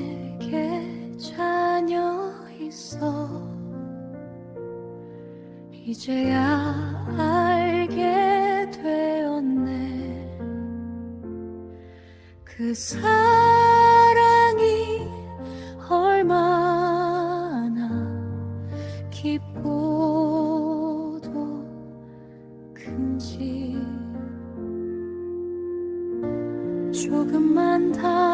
내게 자녀 있어. 이제야 알게 되었네. 그 사랑이 얼마나 깊고도 큰지. 조금만 더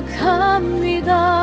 생각합니다.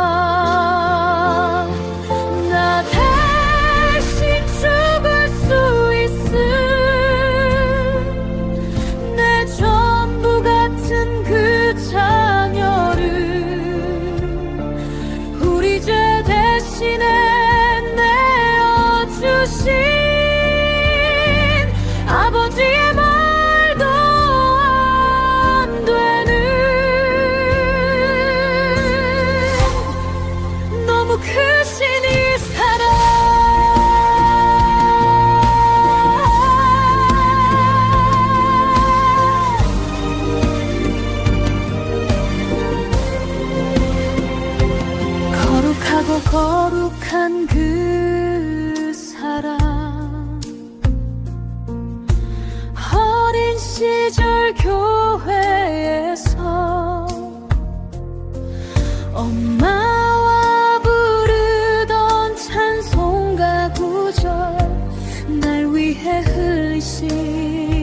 还和你心。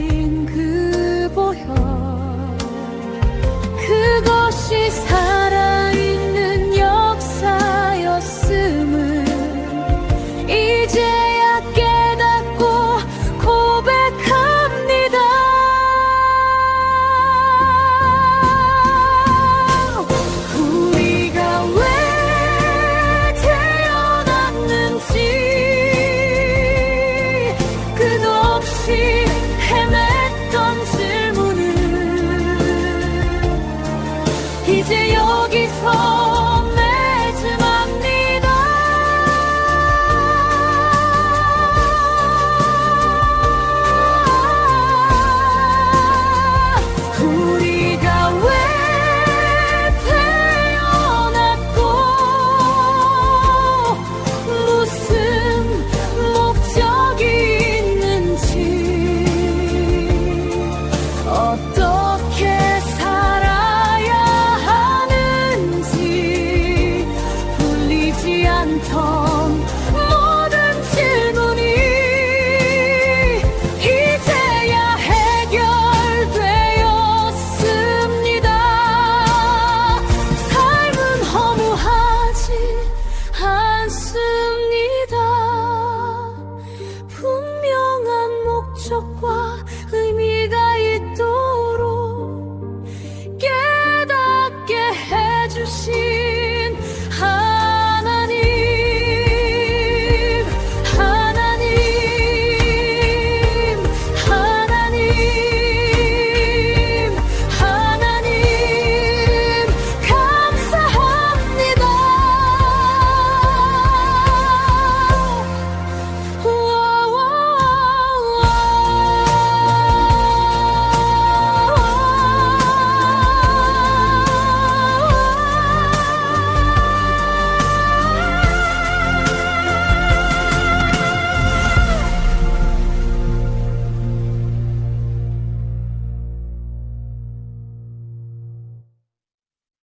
이제 여기서 çok var,